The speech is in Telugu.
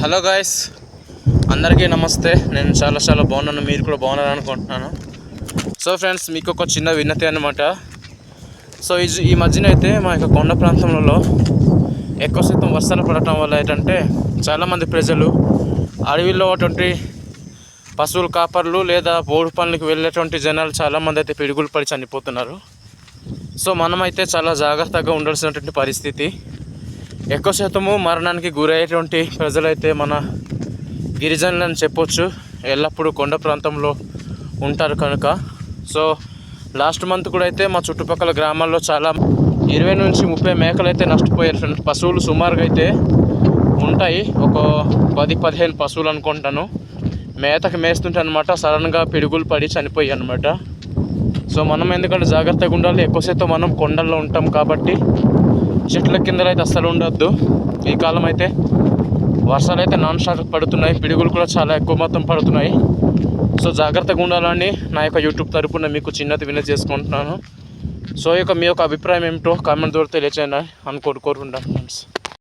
హలో గాయస్ అందరికీ నమస్తే. నేను చాలా చాలా బాగున్నాను మీరు కూడా బాగున్నారు అనుకుంటున్నాను. సో ఫ్రెండ్స్ మీకు ఒక చిన్న విన్నతి అనమాట సో ఈ ఈ మధ్యన అయితే మా యొక్క కొండ ప్రాంతంలో ఎక్కువ శాతం వర్షాలు పడటం వల్ల ఏంటంటే చాలామంది ప్రజలు అడవిలో అటువంటి పశువుల కాపర్లు లేదా బోర్డు పనులకు వెళ్ళేటువంటి జనాలు చాలామంది అయితే పిడుగులు పడి చనిపోతున్నారు. సో మనమైతే చాలా జాగ్రత్తగా ఉండాల్సినటువంటి పరిస్థితి. ఎక్కువ శాతము మరణానికి గురయ్యేటువంటి ప్రజలైతే మన గిరిజనులు అని చెప్పొచ్చు. ఎల్లప్పుడూ కొండ ప్రాంతంలో ఉంటారు కనుక. సో లాస్ట్ మంత్ కూడా అయితే మా చుట్టుపక్కల గ్రామాల్లో చాలా ఇరవై నుంచి ముప్పై మేకలు అయితే నష్టపోయారు పశువులు సుమారుగా అయితే ఉంటాయి. ఒక పది పదిహేను పశువులు అనుకుంటాను. మేతకి మేస్తుంటే అనమాట సడన్గా పిడుగులు పడి చనిపోయాయి అనమాట సో మనం ఎందుకంటే జాగ్రత్తగా ఉండాలి. ఎక్కువ శాతం మనం కొండల్లో ఉంటాం కాబట్టి చెట్ల కింద అయితే అస్సలు ఉండొద్దు. ఈ కాలం అయితే వర్షాలు అయితే నాన్ స్టాప్ పడుతున్నాయి. పిడుగులు కూడా చాలా ఎక్కువ మొత్తం పడుతున్నాయి. సో జాగ్రత్తగా ఉండాలని నా యొక్క యూట్యూబ్ తరపున మీకు చిన్నది విన చేసుకుంటున్నాను. సో ఈ యొక్క మీ యొక్క అభిప్రాయం ఏమిటో కామెంట్ ద్వారా తెలియచేయండి అని కోరుకుంటున్నాను ఫ్రెండ్స్